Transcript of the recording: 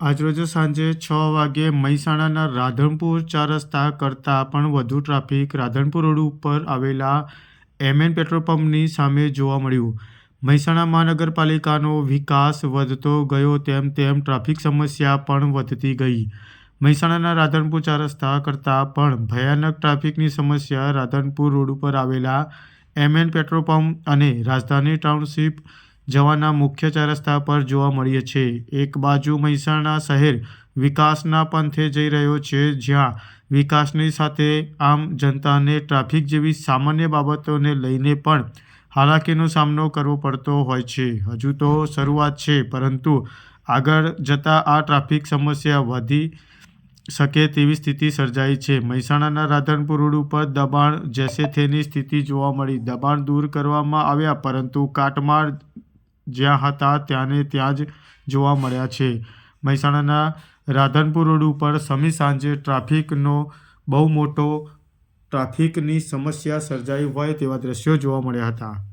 આજરોજ સાંજે છ વાગ્યે મહેસાણાના રાધનપુર ચાર રસ્તા કરતાં પણ વધુ ટ્રાફિક રાધનપુર રોડ ઉપર આવેલા એમએન પેટ્રોલ પંપની સામે જોવા મળ્યું. મહેસાણા મહાનગરપાલિકાનો વિકાસ વધતો ગયો તેમ તેમ ટ્રાફિક સમસ્યા પણ વધતી ગઈ. મહેસાણાના રાધનપુર ચાર રસ્તા કરતાં પણ ભયાનક ટ્રાફિકની સમસ્યા રાધનપુર રોડ ઉપર આવેલા એમએન પેટ્રોલ પંપ અને રાજધાની ટાઉનશીપ જવાના મુખ્ય ચાર રસ્તા પર જોવા મળીએ છે. એક બાજુ મહેસાણા શહેર વિકાસના પંથે જઈ રહ્યો છે, જ્યાં વિકાસની સાથે આમ જનતાને ટ્રાફિક જેવી સામાન્ય બાબતોને લઈને પણ હાલાકીનો સામનો કરવો પડતો હોય છે. હજુ તો શરૂઆત છે, પરંતુ આગળ જતાં આ ટ્રાફિક સમસ્યા વધી શકે તેવી સ્થિતિ સર્જાઈ છે. મહેસાણાના રાધનપુર રોડ ઉપર દબાણ જેસે થેની સ્થિતિ જોવા મળી. દબાણ દૂર કરવામાં આવ્યા, પરંતુ કાટમાળ જ્યાં હતા ત્યાંને ત્યાં જ જોવા મળ્યા છે. મહેસાણાના રાધનપુર રોડ ઉપર સમી સાંજે ટ્રાફિકનો બહુ મોટો ટ્રાફિકની સમસ્યા સર્જાઈ હોય તેવા દ્રશ્યો જોવા મળ્યા હતા.